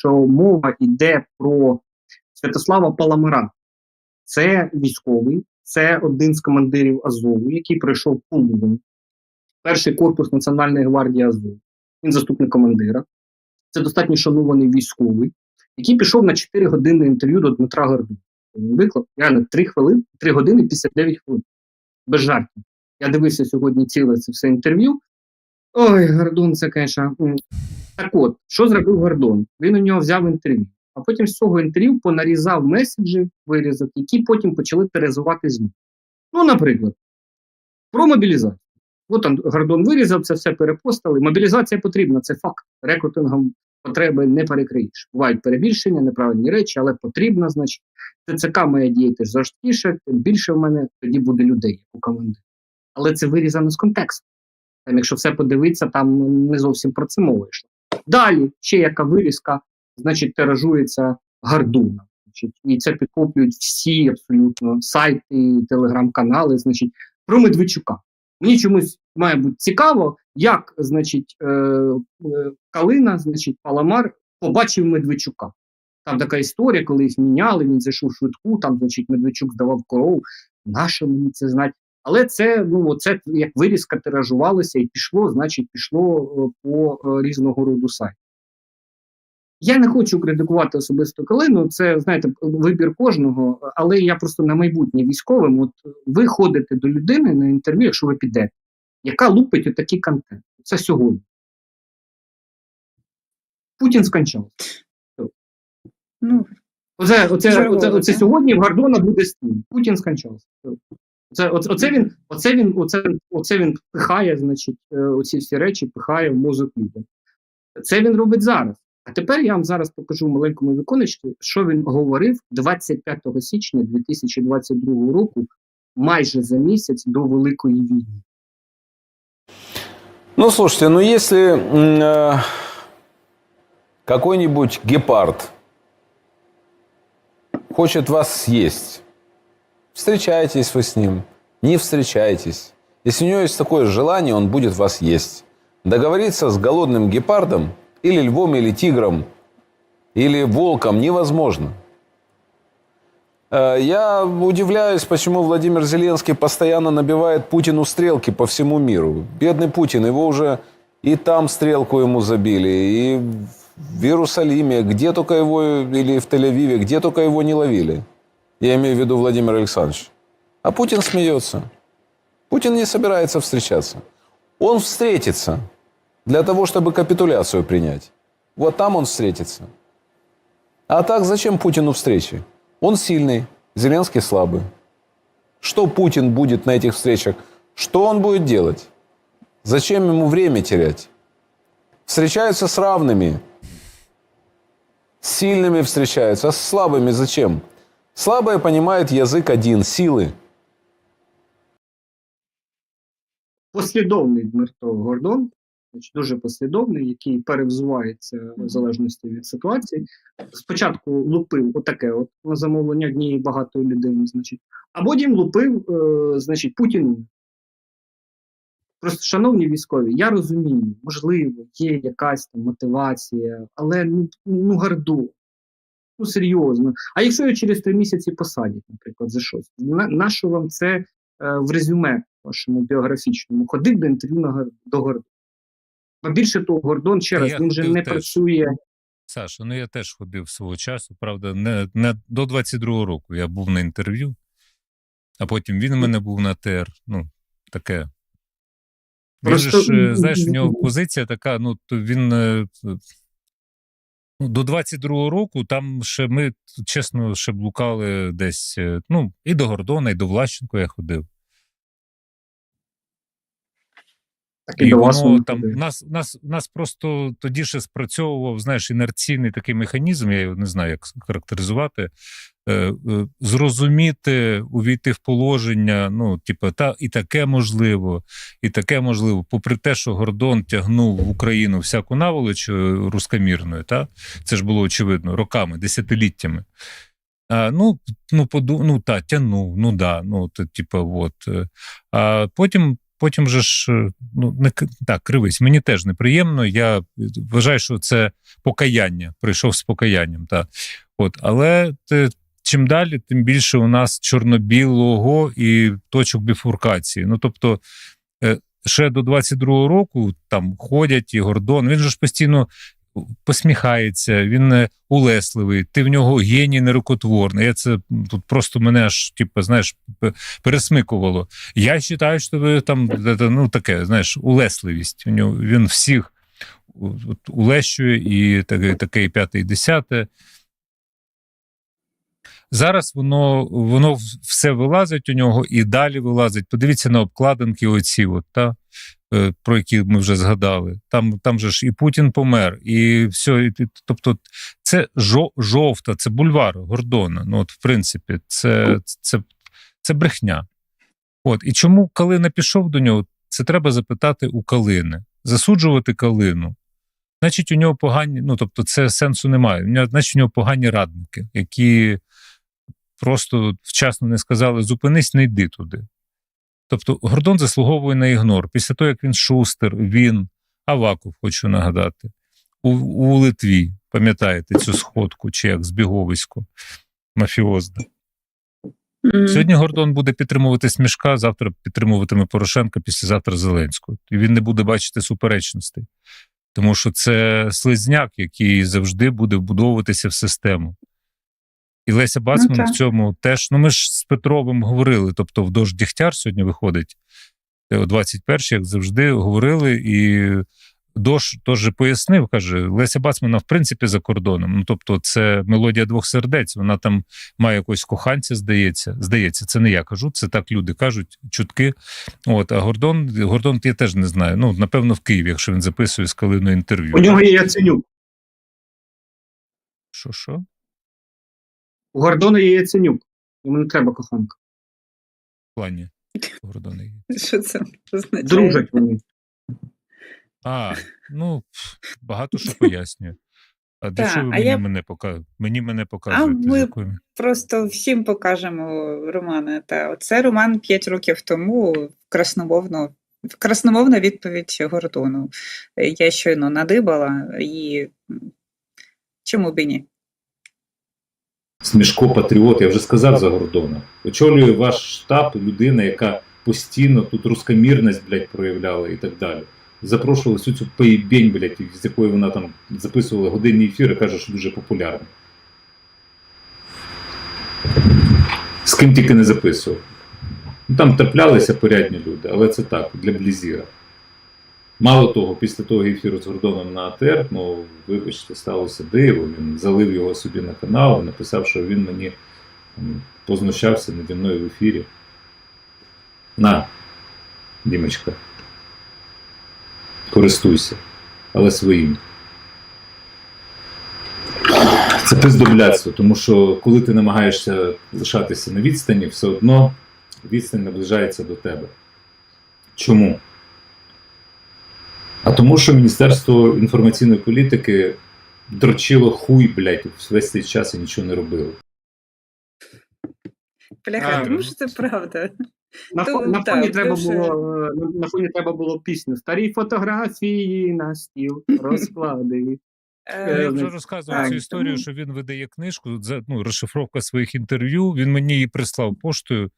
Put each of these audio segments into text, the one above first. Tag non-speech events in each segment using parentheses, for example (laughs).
що мова йде про Святослава Паламара. Це військовий, це один з командирів Азову, який пройшов полон. Перший корпус Національної гвардії Азову. Він заступник командира. Це достатньо шанований військовий, який пішов на 4 години інтерв'ю до Дмитра Гордона. Виклад реально 3 хвилини, 3 години 59 хвилин. Без жартів. Я дивився сьогодні ціле це все інтерв'ю. Ой, Гордон, це, звісно. Так от, що зробив Гордон? Він у нього взяв інтерв'ю, а потім з цього інтерв'ю понарізав меседжі, вирізок, які потім почали терезувати ЗМІ. Ну, наприклад, про мобілізацію. От там Гордон вирізав, це все перепостили. Мобілізація потрібна, це факт. Рекрутингом потреби не перекриєш. Бувають перебільшення, неправильні речі, але потрібна, значить. ТЦК має діяти жорсткіше, тим більше в мене тоді буде людей, як у команди. Але це вирізано з контексту. Там, якщо все подивитися, там не зовсім про це мова йшла. Далі ще яка вирізка, значить, тиражується Гордуна. Значить, і це підхоплюють всі абсолютно сайти, телеграм-канали, значить, про Медведчука. Мені чомусь має бути цікаво, як, значить, е, е, Калина, значить, Паламар побачив Медведчука. Там така історія, коли їх міняли, він зайшов швидку, там, значить, Медведчук здавав корову. Нащо мені це знати? Але це, ну, це як вирізка тиражувалося і пішло, значить, пішло е, по е, різного роду сайтам. Я не хочу критикувати особисто Калину, це, знаєте, вибір кожного, але я просто на майбутнє військовим. От ви ходите до людини на інтерв'ю, якщо ви підете, яка лупить отакий контент. Це сьогодні. Путін скончався. Ну, Оце, оце, оце, оце сьогодні в Гордона буде стіль. Путін скончався. Оце, оце, він, оце він, оце, оце він пихає, значить, е, оці всі речі пихає в мозок людям. Це він робить зараз. А тепер я вам зараз покажу маленькому віконечку, що він говорив 25 січня 2022 року, майже за місяць до Великої війни. Ну, слушайте, ну если э, какой-нибудь гепард хочет вас съесть, встречаетесь вы с ним, не встречаетесь. Если у него есть такое желание, он будет вас есть. Договориться с голодным гепардом или львом, или тигром, или волком невозможно. Э, Я удивляюсь, почему Владимир Зеленский постоянно набивает Путину стрелки по всему миру. Бедный Путин, его уже и там стрелку ему забили, и в Иерусалиме, где только его, или в Тель-Авиве, где только его не ловили. Я имею в виду Владимир Александрович. А Путин смеется. Путин не собирается встречаться. Он встретится для того, чтобы капитуляцию принять. Вот там он встретится. А так зачем Путину встречи? Он сильный, Зеленский слабый. Что Путин будет на этих встречах? Что он будет делать? Зачем ему время терять? Встречаются с равными. С сильными встречаются, а с слабыми зачем? Слабые понимают язык один – силы. послідовний Дмитро Гордон, значить, дуже послідовний, який перевзувається в залежності від ситуації. Спочатку лупив отаке, от на замовлення однієї багатої людини, значить, а потім лупив, е, значить, Путіну. Просто, шановні військові, я розумію, можливо, є якась там мотивація, але ну, ну Гордон. Ну, серйозно. А якщо його через три місяці посадять, наприклад, за щось, на, на що вам це е, в резюме вашому біографічному? Ходив до інтерв'ю на до Гордона. А більше того, Гордон, ще раз, я він же не теж. працює. Саша, ну я теж ходив свого часу, правда, не, не до 22-го року я був на інтерв'ю, а потім він у мене був на ТР. Ну, таке. Він же ж, е, знаєш, у нього позиція така, ну, то він. Ну, до 22-го року там ще ми, чесно, ще блукали десь. е, Ну, і до Гордона, і до Влащенко я ходив. Так і І воно там нас, нас, нас просто тоді ще спрацьовував, знаєш, інерційний такий механізм, я його не знаю, як характеризувати. Е, е, зрозуміти, увійти в положення, ну, типу, та і таке можливо, і таке можливо. Попри те, що Гордон тягнув в Україну всяку наволоч е, рускомірною, та це ж було очевидно роками, десятиліттями. А, ну, ну, поду, ну та, тягнув, ну да, ну, то, типу, от. А потім потім же ж е, ну не так, кривись. Мені теж неприємно. Я вважаю, що це покаяння. Прийшов з покаянням. Та. От, але ти. чим далі, тим більше у нас чорно-білого і точок біфуркації. Ну тобто, е, ще до 22-го року там ходять і Гордон. Він же ж постійно посміхається, він е, улесливий, ти в нього геній нерукотворний. Я це тут просто мене аж, типу, знаєш, пересмикувало. Я вважаю, що там е, е, ну, таке, знаєш, улесливість. У нього він всіх улещує і таке, таке і п'яте, і десяте. Зараз воно, воно все вилазить у нього і далі вилазить. Подивіться на обкладинки, оці, от, та, про які ми вже згадали. Там, там же ж і Путін помер, і все. І, тобто, це жовта, це бульвар Гордона. Ну, от, в принципі, це, це, це брехня. От, і чому Калина пішов до нього? Це треба запитати у Калини. Засуджувати Калину. Значить, у нього погані, ну тобто, це сенсу немає. Значить, у нього погані радники, які просто вчасно не сказали: зупинись, не йди туди. Тобто, Гордон заслуговує на ігнор. Після того, як він Шустер, він, Аваков, хочу нагадати, у, у Литві, пам'ятаєте цю сходку, чи як збіговисько мафіозне. Сьогодні Гордон буде підтримувати Смішка, завтра підтримуватиме Порошенка, післязавтра Зеленського. І він не буде бачити суперечностей. Тому що це слизняк, який завжди буде вбудовуватися в систему. І Леся Бацман так. в цьому теж. Ну, ми ж з Петровим говорили. Тобто, в дощ Дігтяр сьогодні виходить о 21 й як завжди, говорили, і Дош теж пояснив, каже, Леся Бацмана, в принципі, за кордоном. Ну, тобто, це мелодія двох сердець. Вона там має якось коханця, здається. Здається, це не я кажу, це так люди кажуть, чутки. От, а Гордон, Гордон, я теж не знаю. Ну, напевно, в Києві, якщо він записує з Калиною інтерв'ю. У нього є Яценюк. Що, що? У Гордона є Яценюк. Йому не треба коханка. В плані Гордона є. Що це означає? Дружать вони. А, ну, багато що пояснює. А для Так, чого ви а мені я- мене показуєте? Мені мене показуєте. ми- з якою- Просто всім покажемо Романа. Та це Роман 5 років тому красномовно. Красномовна відповідь Гордону. Е, Я щойно надибала і м, чому б і ні? Смішко патріот, я вже сказав за Гордона. Очолює ваш штаб людина, яка постійно тут рускомірність, блядь, проявляла і так далі. Запрошували всю цю поїбень, блядь, з якої вона там записувала годинні ефіри, каже, що дуже популярна. З ким тільки не записував. Ну, там траплялися порядні люди, але це так, для Блізіра. Мало того, після того ефіру з Гордоном на АТР, ну, вибачте, сталося диво. Він залив його собі на канал, написав, що він мені познущався наді мною в ефірі. На, Дімочка. Користуйся, але своїм. Це пиздобляцтво, тому що коли ти намагаєшся лишатися на відстані, все одно відстань наближається до тебе. Чому? А тому, що Міністерство інформаційної політики дрочило хуй, блядь, весь цей час і нічого не робило. Бляха, тому що це правда. На, То, на так, фоні треба дуже- було е, на, фоні треба було пісню. Старі фотографії на стіл розклади. (laughs) Е, Я Е, вже ну, розказував цю історію, що він видає книжку, за ну, розшифровка своїх інтерв'ю. Він мені її прислав поштою.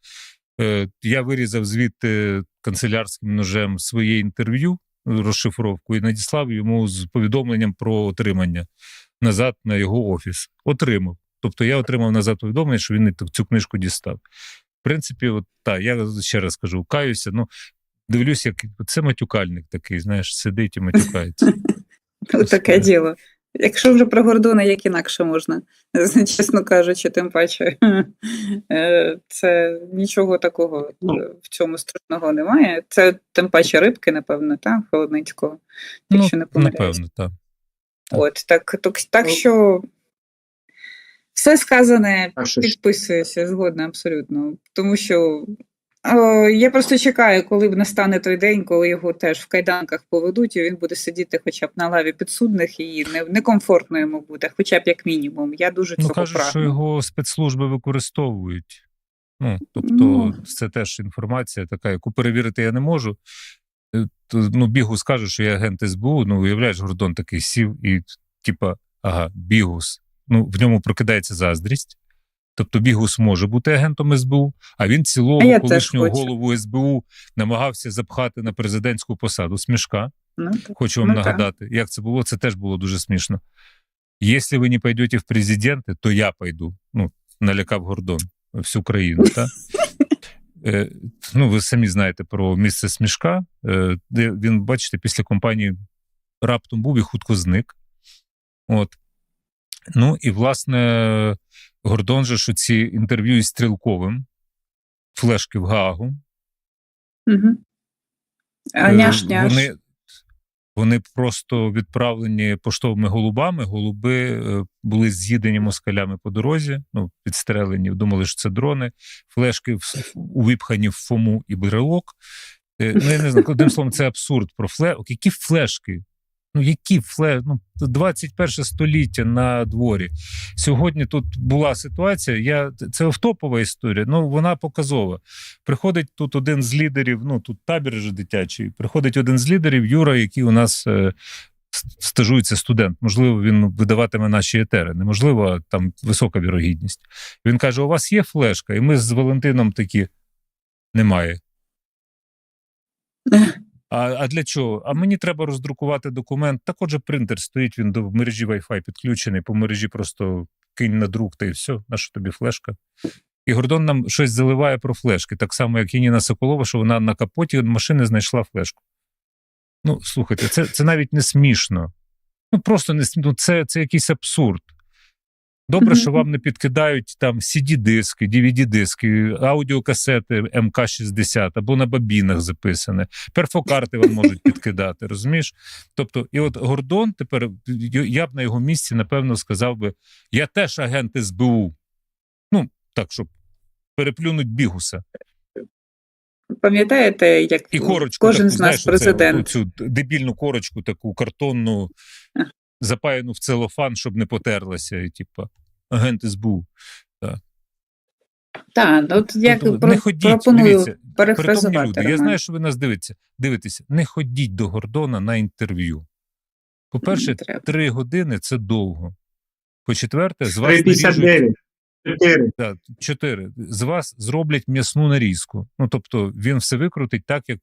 Я вирізав звідти канцелярським ножем своє інтерв'ю, розшифровку, і надіслав йому з повідомленням про отримання назад на його офіс. Отримав. Тобто я отримав назад повідомлення, що він цю книжку дістав. В принципі, от так, я ще раз кажу, каюся. Ну, дивлюсь, як це матюкальник такий, знаєш, сидить і матюкається. (laughs) Ну, таке діло. Якщо вже про Гордона, як інакше можна, (laughs) чесно кажучи, тим паче, (laughs) е, це нічого такого Ну. в цьому страшного немає. Це тим паче рибки, напевно, так, Холодницького, Ну, якщо не помиляюсь. напевно, так. От, так, так, так Ну. що все сказане підписуюся згодна абсолютно. Тому що я просто чекаю, коли б настане той день, коли його теж в кайданках поведуть, і він буде сидіти хоча б на лаві підсудних, і некомфортно йому буде, хоча б як мінімум. Я дуже Ну, цього кажуть, що його спецслужби використовують. Ну, тобто, Ну. це теж інформація така, яку перевірити я не можу. Е, то, Ну, Бігус каже, що я агент СБУ. Ну, уявляєш, Гордон такий сів і, типа, ага, Бігус. Ну, в ньому прокидається заздрість. Тобто Бігус може бути агентом СБУ, а він А цілого теж колишнього голову СБУ намагався запхати на президентську посаду. Смішка. Ну, так. Хочу вам Ну, так. нагадати, як це було, це теж було дуже смішно. Якщо ви не пойдете в президенти, то я пойду. Ну, налякав Гордон всю країну. Та? (laughs) Е, ну, ви самі знаєте про місце смішка, е, де він, бачите, після компанії раптом був і хутко зник. От. Ну і власне, Гордон же що ці інтерв'ю із Стрілковим, флешки в Гаагу, Угу. А Е, няш, няш. Вони, вони просто відправлені поштовими голубами. Голуби е, були з'їдені москалями по дорозі, ну, підстрелені, думали, що це дрони, флешки увіпхані в фому і брелок. Е, Ну, я не знаю, одним словом, це абсурд про фле. Які флешки? Ну, які фле... Ну, 21 століття на дворі. Сьогодні тут була ситуація. Я... Це офтопова історія, ну вона показова. Приходить тут один з лідерів, ну тут табір же дитячий. Приходить один з лідерів, Юра, який у нас е, стажується студент. Можливо, він видаватиме наші етери. Неможливо, там висока вірогідність. Він каже: У вас є флешка? І ми з Валентином такі немає. (laughs) А, а для чого? А мені треба роздрукувати документ. Так отже, принтер стоїть, він до мережі Wi-Fi підключений, по мережі просто кинь на друк та і все. На що тобі флешка? І Гордон нам щось заливає про флешки, так само, як і Ніна Соколова, що вона на капоті машини знайшла флешку. Ну, слухайте, це, це навіть не смішно. Ну, просто не смішно. Це, це якийсь абсурд. Добре, що вам не підкидають там CD-диски, DVD-диски, аудіокасети МК-60 або на бабінах записане. Перфокарти вам можуть підкидати, розумієш? Тобто, і от Гордон тепер я б на його місці, напевно, сказав би: я теж агент СБУ. Ну, так, щоб переплюнуть бігуса. Пам'ятаєте, як І корочку кожен таку, з знаєш, нас оце, президент. цю дебільну корочку, таку картонну. Запаяну в целофан, щоб не потерлася, і типу, агент СБУ. Так, от як Тобто, про- не ходіть, пропоную перефразувати. Люди, я знаю, що ви нас дивитеся. Дивитеся, не ходіть до Гордона на інтерв'ю. По-перше, три години це довго. По-четверте, з вас наріжуть 3,59. 4. Да, чотири. З вас зроблять м'ясну нарізку. Ну тобто він все викрутить так, як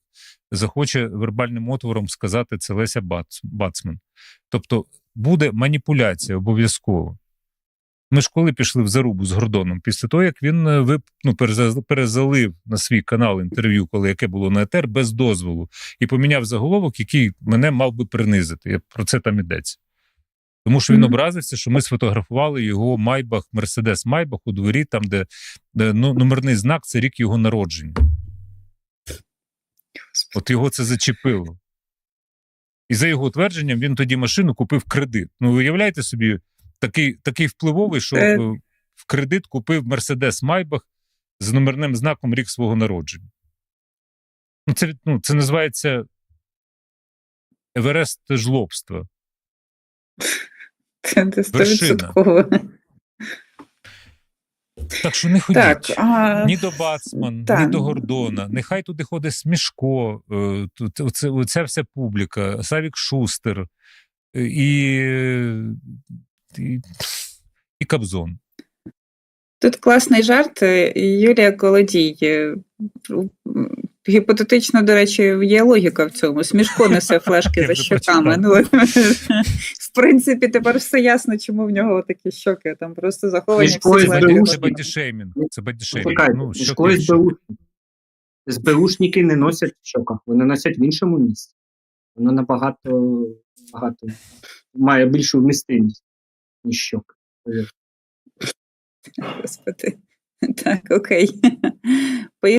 захоче вербальним отвором сказати це Леся Бац, Бацман. Тобто буде маніпуляція обов'язково. Ми ж коли пішли в зарубу з Гордоном, після того, як він е, ну, перезалив на свій канал інтерв'ю, коли яке було на етер, без дозволу, і поміняв заголовок, який мене мав би принизити. Я- Про це там йдеться. Тому що він образився, що ми сфотографували його Майбах, Мерседес Майбах у дворі, там, де, де ну, номерний знак це рік його народження. От його це зачепило. І за його твердженням, він тоді машину купив кредит. Ну, уявляєте собі, такий, такий впливовий, що Е. е, в кредит купив Мерседес Майбах з номерним знаком рік свого народження. Ну, це, ну, це називається Еверест жлобства. Це Вершина. Так що не ходіть. Так, а, Ні до Бацман, так. ні до Гордона. Нехай туди ходить Смішко, е, оце, оця вся публіка, Савік Шустер е, і, і, і Кабзон. Тут класний жарт. е, Юлія Колодій. Гіпотетично, до речі, є логіка в цьому. Смішко несе флешки за щоками. Ну, (laughs) в принципі, тепер все ясно, чому в нього такі щоки. Там просто заховані всі флешки. Це Беушник. бодішеймінг. Це бодішеймінг. Почекайте, Ну, що школи. СБУшники не носять в щоках, вони носять в іншому місці. Воно набагато багато має більшу вмістимість, ніж щок. Господи. (laughs) Так, окей. (laughs)